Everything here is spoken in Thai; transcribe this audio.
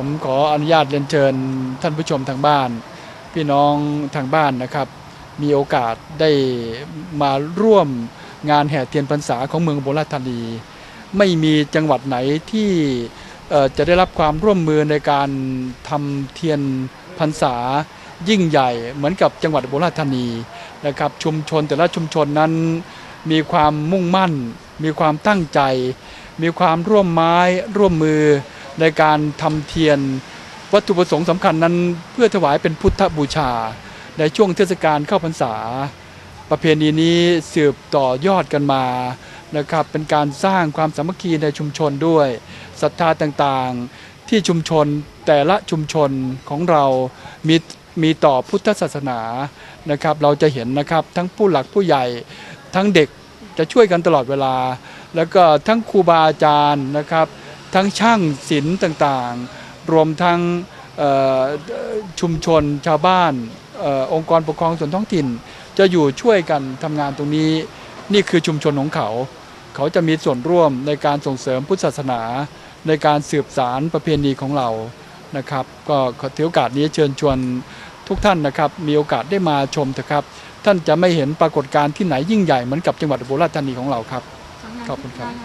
ผมขออนุญาตเรียนเชิญท่านผู้ชมทางบ้าน พี่น้องทางบ้านนะครับ มีโอกาสได้มาร่วมงานแห่เทียนพรรษาของเมืองอุบราชธานี ไม่มีจังหวัดไหนที่จะได้รับความร่วมมือในการทำเทียนพรรษายิ่งใหญ่เหมือนกับจังหวัดอุบราชธานีนะครับชุมชนแต่ละชุมชนนั้นมีความมุ่งมั่น มีความตั้งใจ มีความร่วมไม้ร่วมมือ ในการทำเทียนวัตถุประสงค์สำคัญนั้น เพื่อถวายเป็นพุทธบูชา ในช่วงเทศกาลเข้าพรรษา ประเพณีนี้สืบต่อยอดกันมานะครับเป็นการสร้างความสามัคคีในชุมชนด้วยศรัทธาต่างๆ ที่ชุมชนแต่ละชุมชนของเรามีมีต่อพุทธศาสนานะครับ เราจะเห็นนะครับทั้งผู้หลักผู้ใหญ่ทั้งเด็กจะช่วยกันตลอดเวลา แล้วก็ทั้งครูบาอาจารย์นะครับ ทั้งช่างศิลป์ต่างๆ รวมทั้งชุมชนชาวบ้านออองค์กรปกครองส่วนท้องถิ่น จะอยู่ช่วยกันทำงานตรงนี้ นี่คือชุมชนของเขา เขาจะมีส่วนร่วมในการส่งเสริมพุทธศาสนา ในการสืบสารประเพณีของเรานะครับ ก็ขอถือโอกาสนี้เชิญชวนทุกท่านนะครับ มีโอกาสได้มาชมเถอะครับ ท่านจะไม่เห็นปรากฏการณ์ที่ไหนยิ่งใหญ่เหมือนกับจังหวัดอุบลราชธานีของเราครับขอบคุณครับ